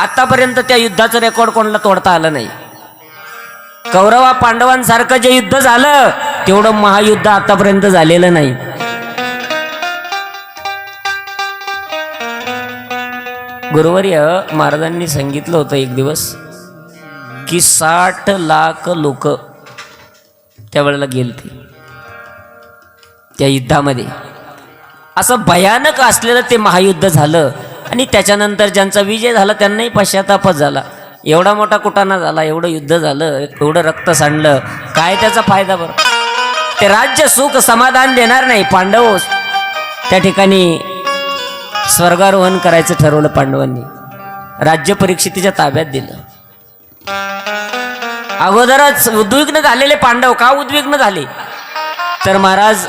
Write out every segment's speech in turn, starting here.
आतापर्यंत त्या युद्धाचं रेकॉर्ड कोणाला तोडता आलं नाही. कौरवा पांडवांसारखं जे युद्ध झालं तेवढं महायुद्ध आतापर्यंत झालेलं नाही. गुरुवर्य महाराजांनी सांगितलं होतं एक दिवस की साठ लाख लोक त्यावेळेला गेलते त्या युद्धामध्ये. असं भयानक असलेलं ते महायुद्ध झालं आणि त्याच्यानंतर ज्यांचा विजय झाला त्यांनाही पश्चातापच झाला. एवढा मोठा कुटाणा झाला एवढं युद्ध झालं एवढं रक्त सांडलं. काय त्याचा फायदा बरं? ते राज्य सुख समाधान देणार नाही पांडव. त्या ठिकाणी स्वर्गारोहण करायचं ठरवलं पांडवांनी. राज्य परीक्षितीच्या ताब्यात दिलं. अगोदरच उद्विग्न झालेले पांडव का उद्विग्न झाले? तर महाराज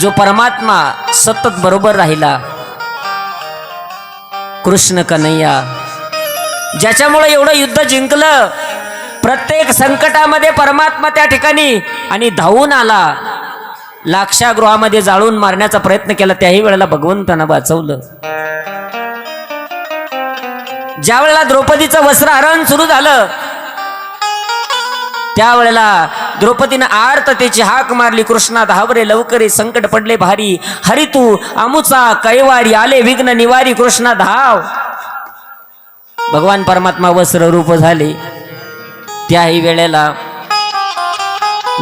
जो परमात्मा सतत बरोबर राहिला कृष्ण कन्हैया ज्याच्यामुळे एवढं युद्ध जिंकलं प्रत्येक संकटामध्ये परमात्मा त्या ठिकाणी आणि धावून आला. लाक्षागृहामध्ये जाळून मारण्याचा प्रयत्न केला त्याही वेळेला भगवंतानं वाचवलं. ज्या वेळेला द्रौपदीचं वस्त्रहरण सुरू झालं त्यावेळेला द्रौपदीनं आर्ततेची हाक मारली कृष्णा धावरे लवकरे संकट पडले भारी. हरी तू अमुचा कैवारी आले विघ्न निवारी कृष्णा धाव भगवान परमात्मा वस्त्र रूप झाले. त्याही वेळेला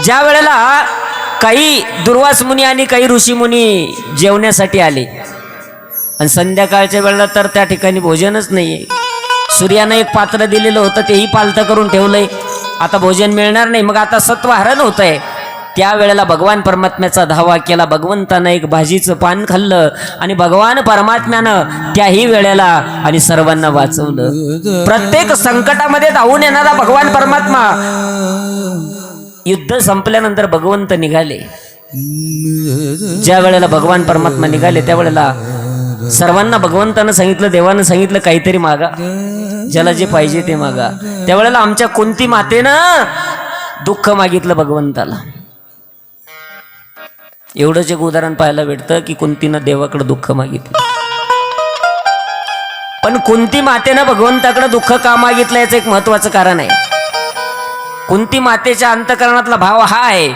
ज्या वेळेला काही दुर्वास मुनी आणि काही ऋषी मुनी जेवण्यासाठी आले. आणि संध्याकाळच्या वेळेला तर त्या ठिकाणी भोजनच नाहीये. सूर्यानं एक पात्र दिलेलं होतं तेही पालतं करून ठेवलंय. आता भोजन मिळणार नाही. मग आता सत्व हरण होत आहे त्यावेळेला भगवान परमात्म्याचा धावा केला. भगवंतानं एक भाजीचं पान खाल्लं आणि भगवान परमात्म्यानं त्याही वेळेला आणि सर्वांना वाचवलं. प्रत्येक संकटामध्ये धावून येणारा भगवान परमात्मा. युद्ध संपल्यानंतर भगवंत निघाले. ज्या वेळेला भगवान परमात्मा निघाले त्यावेळेला सर्वांना भगवंतानं सांगितलं देवानं सांगितलं काहीतरी मागा. ज्याला जे पाहिजे ते मागा. त्यावेळेला आमच्या कोणती मातेनं दुःख मागितलं भगवंताला. एवढंच एक उदाहरण पाहायला भेटतं की कुंतीनं देवाकडे दुःख मागितलं. पण कुंती मातेनं भगवंताकडे दुःख का मागितलं याचं एक महत्वाचं कारण आहे. कुंती मातेच्या अंतकरणातला भाव हा आहे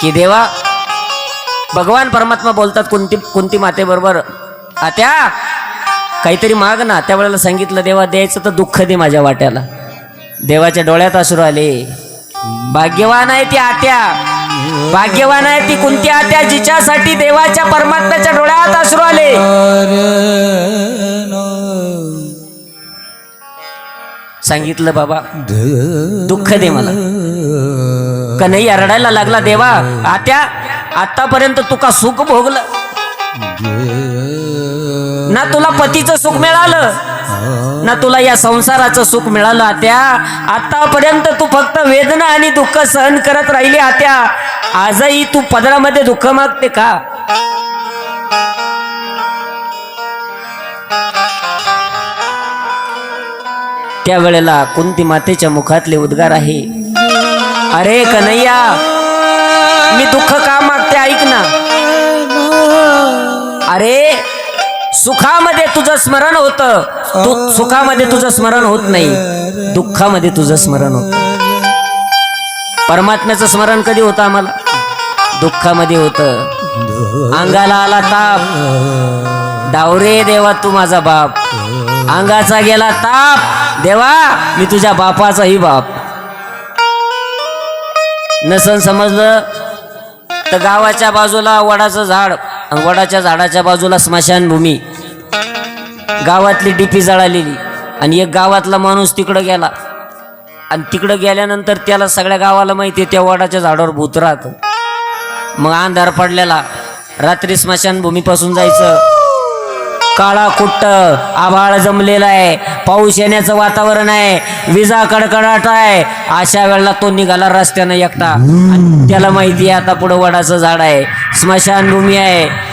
की देवा भगवान परमात्मा बोलतात कोणती कोणती मातेबरोबर आत्या काहीतरी माग ना. त्यावेळेला सांगितलं देवा द्यायचं तर दुःख दे माझ्या वाट्याला. देवाच्या डोळ्यात अश्रू आले. भाग्यवान आहे ती आत्या. भाग्यवान आहे ती कोणती आत्या जिच्यासाठी देवाच्या परमात्म्याच्या डोळ्यात अश्रू आले. सांगितलं बाबा दुःख दे मला. कन्हैया रडायला लागला देवा आत्या आतापर्यंत तुका सुख भोगलं. ना तुला पतीचं सुख मिळालं. ना तुला या संसाराचं सुख मिळालं आत्या. आतापर्यंत तू फक्त वेदना आणि दुःख सहन करत राहिली आत्या. आजही तू पदरामध्ये दुःख मागते का? त्यावेळेला कुंती मातेच्या मुखातले उद्गार आहे. अरे कन्हैया मी दुःख का मागते? ऐक ना. सुखामध्ये तुझं स्मरण होतं. तू सुखामध्ये तुझं स्मरण होत नाही. दुःखामध्ये तुझं स्मरण होत. परमात्म्याचं स्मरण कधी होतं आम्हाला? दुःखामध्ये होतं. अंगाला आला ताप. डावरे देवा तू माझा बाप. अंगाचा गेला ताप. देवा मी तुझ्या बापाचाही बाप. नसन समजलं? तर गावाच्या बाजूला वडाचं झाड. अंगवाडाच्या वडाच्या झाडाच्या बाजूला स्मशानभूमी. गावातली डीपी जळालेली. आणि एक गावातला माणूस तिकडं गेला. आणि तिकडं गेल्यानंतर त्याला सगळ्या गावाला माहिती आहे त्या वडाच्या झाडावर भूत राहतं. मग अंधार पडलेला. रात्री स्मशानभूमीपासून जायचं. काळा कुट्ट आभाळ जमलेला आहे. पाऊस येण्याचं वातावरण आहे. विजा कडकडाट आहे. अशा वेळेला तो निघाला रस्त्यानं एकटा. आणि त्याला माहिती आहे आता पुढं वडाचं झाड आहे. स्मशानभूमी आहे.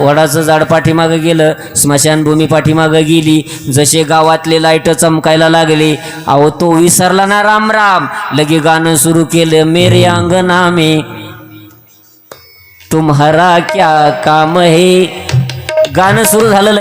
वडाचं झाड पाठीमागं गेलं स्मशानभूमी पाठीमागं गेली जसे गावातले लाइट चमकायला लागले अहो तो विसरला ना राम राम लगे गाणं सुरू केलं मेरे अंगना में तुम्हारा क्या काम हे? गाणं सुरू झालं